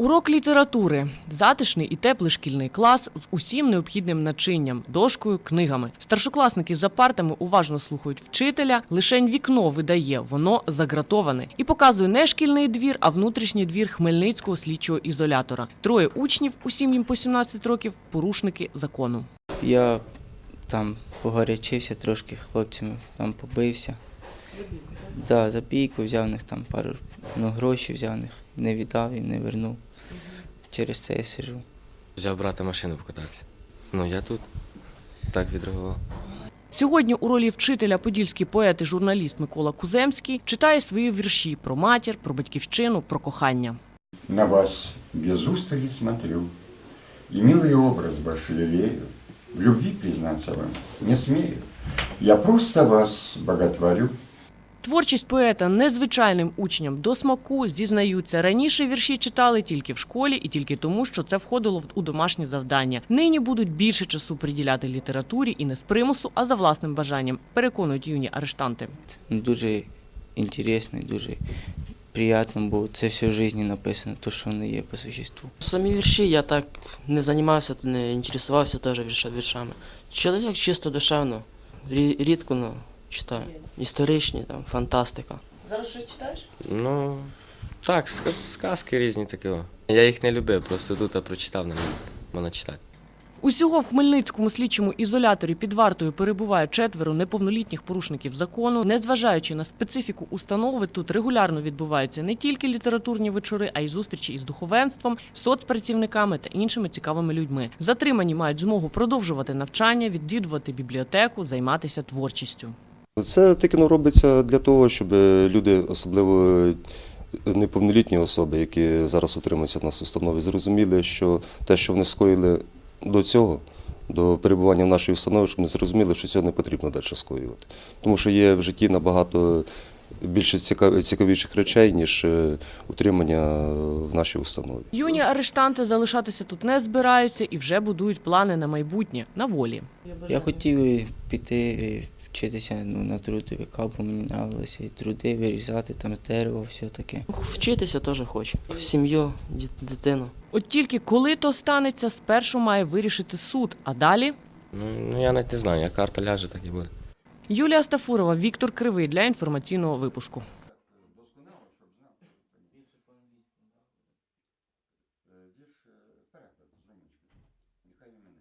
Урок літератури затишний і теплий шкільний клас з усім необхідним начинням, дошкою, книгами. Старшокласники за партами уважно слухають вчителя. Лишень вікно видає, воно загратоване і показує не шкільний двір, а внутрішній двір Хмельницького слідчого ізолятора. Троє учнів, усім їм по 17 років, порушники закону. Я там погарячився трошки хлопцями, там побився. Да, за бійку взяв них там пару ну, грошей взяв них, не віддав і не вернув. Через це я сижу. Взяв брата машину покататися. Ну, я тут так відреагував. Сьогодні у ролі вчителя подільський поет і журналіст Микола Куземський читає свої вірші про матір, про батьківщину, про кохання. На вас без устали смотрю, И милый образ ваш лелею, В любви признаться вам не смею. Я просто вас боготворю. Творчість поета незвичайним учням до смаку зізнаються. Раніше вірші читали тільки в школі і тільки тому, що це входило в- у домашні завдання. Нині будуть більше часу приділяти літературі і не з примусу, а за власним бажанням. Переконують юні арештанти. Ну, Дуже інтересно і дуже приємно, бо це все в житті написано, то, що воно є по существу. Самі вірші я так не займався, не інтересувався теж вірша- віршами. Чоловік чисто душевно, рі- рідко ну, читаю. Історичні, там, фантастика. Зараз щось читаєш? Ну, так, ска- сказки різні такі. о. Я їх не любив, просто тут я прочитав, не можна читати. Усього в Хмельницькому слідчому ізоляторі під вартою перебуває четверо неповнолітніх порушників закону. Незважаючи на специфіку установи, тут регулярно відбуваються не тільки літературні вечори, а й зустрічі із духовенством, соцпрацівниками та іншими цікавими людьми. Затримані мають змогу продовжувати навчання, відвідувати бібліотеку, займатися творчістю. Це тільки ну, робиться для того, щоб люди, особливо неповнолітні особи, які зараз утримуються в нас установі, зрозуміли, що те, що вони скоїли до цього, до перебування в нашій установі, щоб вони зрозуміли, що цього не потрібно далі скоювати. Тому що є в житті набагато більше цікав- цікавіших речей, ніж е, утримання в нашій установі. Юні арештанти залишатися тут не збираються і вже будують плани на майбутнє на волі. Я хотів піти вчитися ну, на трудовика, бо мені нравилося і труди вирізати, там дерево, все таке. Вчитися теж хочу. Сім'ю, дитину. От тільки коли то станеться, спершу має вирішити суд, а далі Ну, ну я навіть не знаю, як карта ляже, так і буде. Юлія Стафурова, Віктор Кривий для інформаційного випуску. Е, більше е, переклад з нехай і мене.